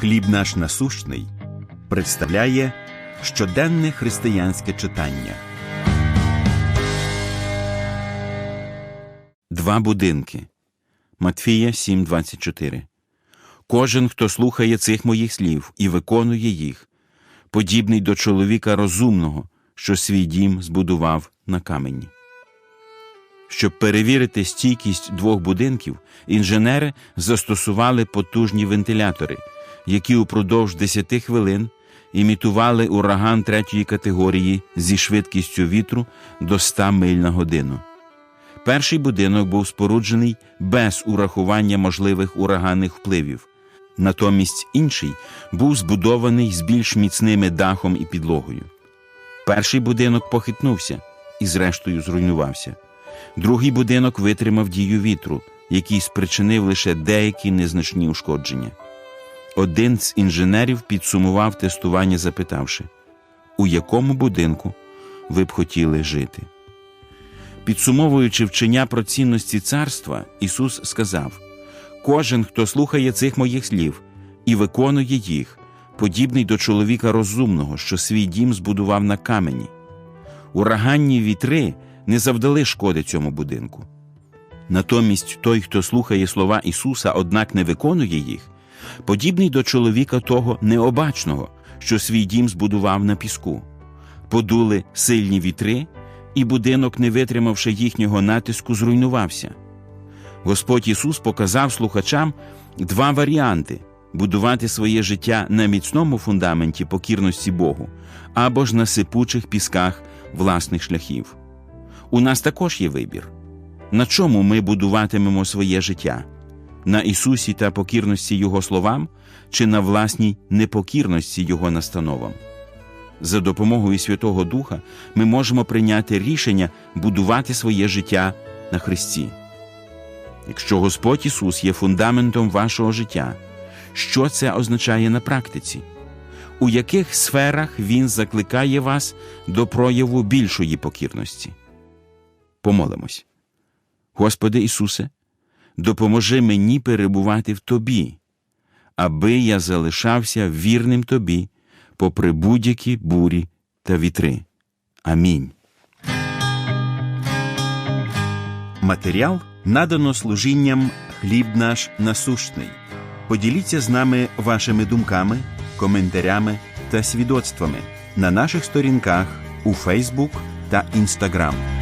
Хліб наш насущний представляє щоденне християнське читання. Два будинки. Матфія 7:24. Кожен, хто слухає цих моїх слів і виконує їх, подібний до чоловіка розумного, що свій дім збудував на камені. Щоб перевірити стійкість двох будинків, інженери застосували потужні вентилятори, які упродовж 10 хвилин імітували ураган третьої категорії зі швидкістю вітру до 100 миль на годину. Перший будинок був споруджений без урахування можливих ураганних впливів. Натомість інший був збудований з більш міцними дахом і підлогою. Перший будинок похитнувся і, зрештою, зруйнувався. Другий будинок витримав дію вітру, який спричинив лише деякі незначні ушкодження. Один з інженерів підсумував тестування, запитавши, у якому будинку ви б хотіли жити. Підсумовуючи вчення про цінності царства, Ісус сказав: Кожен, хто слухає цих моїх слів і виконує їх, подібний до чоловіка розумного, що свій дім збудував на камені. Ураганні вітри не завдали шкоди цьому будинку. Натомість той, хто слухає слова Ісуса, однак не виконує їх, подібний до чоловіка того необачного, що свій дім збудував на піску. Подули сильні вітри, і будинок, не витримавши їхнього натиску, зруйнувався. Господь Ісус показав слухачам два варіанти будувати своє життя на міцному фундаменті покірності Богу або ж на сипучих пісках власних шляхів. У нас також є вибір. На чому ми будуватимемо своє життя? На Ісусі та покірності Його словам чи на власній непокірності Його настановам? За допомогою Святого Духа ми можемо прийняти рішення будувати своє життя на Христі. Якщо Господь Ісус є фундаментом вашого життя, що це означає на практиці? У яких сферах Він закликає вас до прояву більшої покірності? Помолимось. Господи Ісусе, допоможи мені перебувати в Тобі, аби я залишався вірним Тобі попри будь-які бурі та вітри. Амінь. Матеріал надано служінням хліб наш насущний. Поділіться з нами вашими думками, коментарями та свідоцтвами на наших сторінках у Фейсбук та Інстаграм.